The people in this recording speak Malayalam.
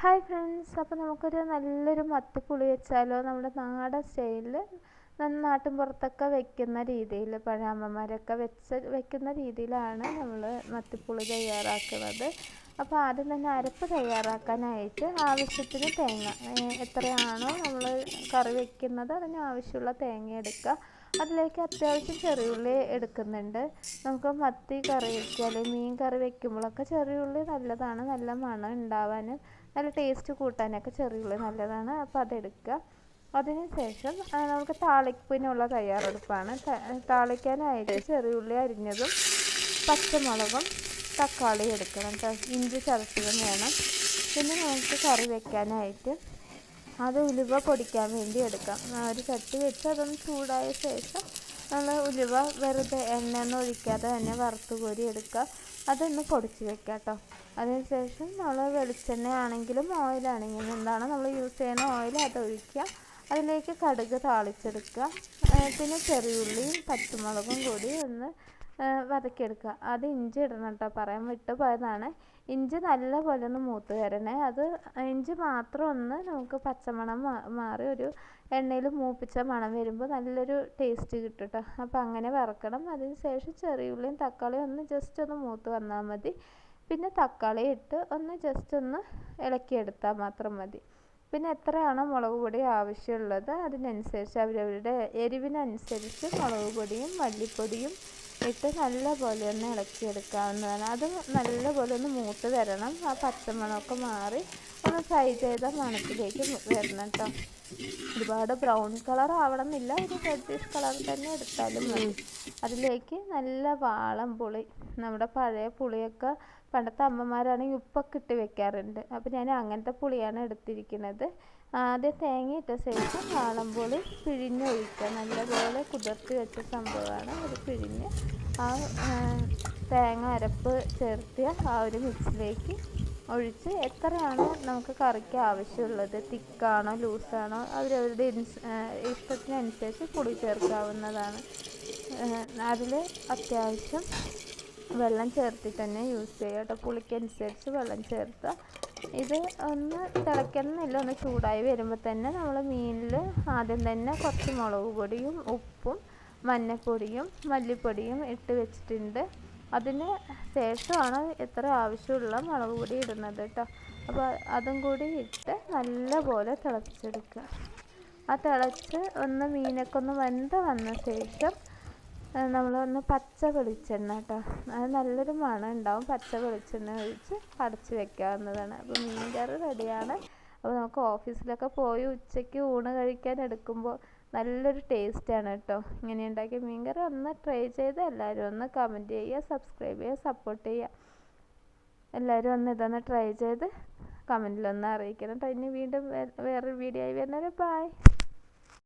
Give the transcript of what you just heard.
ഹായ് ഫ്രണ്ട്സ് അപ്പോൾ നമുക്കൊരു നല്ലൊരു മത്തിപ്പുളി വെച്ചാലോ? നമ്മുടെ നാടൻ സ്റ്റൈലിൽ നാട്ടിൻ പുറത്തൊക്കെ വെക്കുന്ന രീതിയിൽ പഴയമ്മമാരൊക്കെ വെച്ച് വെക്കുന്ന രീതിയിലാണ് നമ്മൾ മത്തിപ്പുളി തയ്യാറാക്കുന്നത്. അപ്പോൾ ആദ്യം തന്നെ അരപ്പ് തയ്യാറാക്കാനായിട്ട് ആവശ്യത്തിന് തേങ്ങ എത്രയാണോ നമ്മൾ കറി വെക്കുന്നത് അതിന് ആവശ്യമുള്ള തേങ്ങ എടുക്കുക. അതിലേക്ക് അത്യാവശ്യം ചെറിയുള്ളി എടുക്കുന്നുണ്ട്. നമുക്ക് മത്തി കറി വെക്കുക അല്ലെങ്കിൽ മീൻ കറി വെക്കുമ്പോഴൊക്കെ ചെറിയുള്ളി നല്ലതാണ് നല്ല മണം ഉണ്ടാവാനും. നല്ല ടേസ്റ്റ് കൂട്ടാനൊക്കെ ചെറിയുള്ളി നല്ലതാണ്. അപ്പോൾ അതെടുക്കുക. അതിന് ശേഷം നമുക്ക് താളിപ്പിനുള്ള തയ്യാറെടുപ്പാണ്. താളിക്കാനായിട്ട് ചെറിയുള്ളി അരിഞ്ഞതും പച്ചമുളകും തക്കാളി എടുക്കണം ഇഞ്ചി ചതച്ചതും വേണം. പിന്നെ നമുക്ക് കറി വെക്കാനായിട്ട് അത് ഉലുവ പൊടിക്കാൻ വേണ്ടി എടുക്കാം. ഒരു ചട്ടി വെച്ച് അതൊന്ന് ചൂടായ ശേഷം നമ്മൾ ഉലുവ വെറുതെ എണ്ണ ഒഴിക്കാതെ തന്നെ വറുത്ത് കോരി എടുക്കുക. അതൊന്ന് പൊടിച്ച് വെക്കാം കേട്ടോ. അതിനുശേഷം നമ്മൾ വെളിച്ചെണ്ണ ആണെങ്കിലും ഓയിലാണെങ്കിലും എന്താണ് നമ്മൾ യൂസ് ചെയ്യുന്ന ഓയിൽ അത് ഒഴിക്കുക. അതിലേക്ക് കടുക് താളിച്ചെടുക്കുക. പിന്നെ ചെറിയുള്ളിയും പച്ചമുളകും കൂടി ഒന്ന് വതക്കിയെടുക്കുക അത് ഇഞ്ചി ഇടണം കേട്ടോ. പറയാൻ വിട്ടു പോയതാണ്. ഇഞ്ചി നല്ലപോലെ ഒന്ന് മൂത്ത് വരണേ. അത് ഇഞ്ചി മാത്രം ഒന്ന് നമുക്ക് പച്ചമണം മാറി ഒരു എണ്ണയിൽ മൂപ്പിച്ച മണം വരുമ്പോൾ നല്ലൊരു ടേസ്റ്റ് കിട്ടും കേട്ടോ. അപ്പോൾ അങ്ങനെ വറക്കണം. അതിന് ശേഷം ചെറിയുള്ളിയും തക്കാളിയും ഒന്ന് ജസ്റ്റ് ഒന്ന് മൂത്ത് വന്നാൽ മതി. പിന്നെ തക്കാളി ഇട്ട് ഒന്ന് ജസ്റ്റ് ഒന്ന് ഇളക്കിയെടുത്താൽ മാത്രം മതി. പിന്നെ എത്രയാണോ മുളക് പൊടി ആവശ്യമുള്ളത് അതിനനുസരിച്ച് അവരവരുടെ എരിവിനനുസരിച്ച് മുളക് പൊടിയും മല്ലിപ്പൊടിയും ഇട്ട് നല്ലപോലെ ഒന്ന് ഇളക്കിയെടുക്കാവുന്നതാണ്. അത് നല്ലപോലെ ഒന്ന് മൂത്ത് വരണം. ആ പച്ചമണമൊക്കെ മാറി ഒന്ന് ഫ്രൈ ചെയ്ത മണത്തിലേക്ക് വരണം കേട്ടോ ഒരുപാട് ബ്രൗൺ കളർ ആവണമെന്നില്ല. ഒരു റെഡിഷ് കളർ തന്നെ എടുത്താലും മതി. അതിലേക്ക് നല്ല വാളം പുളി നമ്മുടെ പഴയ പുളിയൊക്കെ പണ്ടത്തെ അമ്മമാരാണെങ്കിൽ ഉപ്പൊക്കെ ഇട്ട് വെക്കാറുണ്ട്. അപ്പോൾ ഞാൻ അങ്ങനത്തെ പുളിയാണ് എടുത്തിരിക്കുന്നത്. ആദ്യം തേങ്ങ ഇട്ട ശേഷം വാളംപുളി പിഴിഞ്ഞൊഴിക്കുക. നല്ലപോലെ കുതിർത്തി വെച്ച സംഭവമാണ്. അത് പിഴിഞ്ഞ് ആ തേങ്ങ അരപ്പ് ചേർത്തിയ ആ ഒരു മിക്സിലേക്ക് ഒഴിച്ച് എത്രയാണ് നമുക്ക് കറിക്ക് ആവശ്യമുള്ളത്? തിക്കാണോ ലൂസാണോ? അവരവരുടെ ഇഷ്ടത്തിനനുസരിച്ച് പുളി ചേർക്കാവുന്നതാണ്. അതിൽ അത്യാവശ്യം വെള്ളം ചേർത്തിട്ട് തന്നെ യൂസ് ചെയ്യുക കേട്ടോ. പുളിക്കനുസരിച്ച് വെള്ളം ചേർത്താൽ ഇത് ഒന്ന് തിളയ്ക്കണമെന്നില്ല ഒന്ന് ചൂടായി വരുമ്പോൾ തന്നെ നമ്മൾ മീനിൽ ആദ്യം തന്നെ കുറച്ച് മുളക് പൊടിയും ഉപ്പും മഞ്ഞൾപ്പൊടിയും മല്ലിപ്പൊടിയും ഇട്ട് വെച്ചിട്ടുണ്ട്. അതിന് ശേഷമാണ് എത്ര ആവശ്യമുള്ള മുളക് പൊടി ഇടുന്നത് കേട്ടോ. അപ്പോൾ അതും കൂടി ഇട്ട് നല്ലപോലെ തിളപ്പിച്ചെടുക്കുക. ആ തിളച്ച് ഒന്ന് മീനൊക്കെ ഒന്ന് വെന്ത് വന്ന ശേഷം നമ്മളൊന്ന് പച്ച വെളിച്ചെണ്ണ കേട്ടോ. അത് നല്ലൊരു മണം ഉണ്ടാവും. പച്ച വെളിച്ചെണ്ണ ഒഴിച്ച് അടച്ച് വെക്കാവുന്നതാണ്. അപ്പോൾ മീൻ കറി റെഡിയാണ് അപ്പോൾ നമുക്ക് ഓഫീസിലൊക്കെ പോയി ഉച്ചയ്ക്ക് ഊണ് കഴിക്കാൻ എടുക്കുമ്പോൾ നല്ലൊരു ടേസ്റ്റാണ് കേട്ടോ. ഇങ്ങനെ ഉണ്ടാക്കിയ മീൻകറി ഒന്ന് ട്രൈ ചെയ്ത് എല്ലാവരും ഒന്ന് കമന്റ് ചെയ്യുക സബ്സ്ക്രൈബ് ചെയ്യുക സപ്പോർട്ട് ചെയ്യുക. എല്ലാവരും ഒന്ന് ഇതൊന്ന് ട്രൈ ചെയ്ത് കമന്റിലൊന്ന് അറിയിക്കണം. കേട്ടോ ഇനി വീണ്ടും വേറൊരു വീഡിയോ ആയി വരുന്നവരെ ബൈ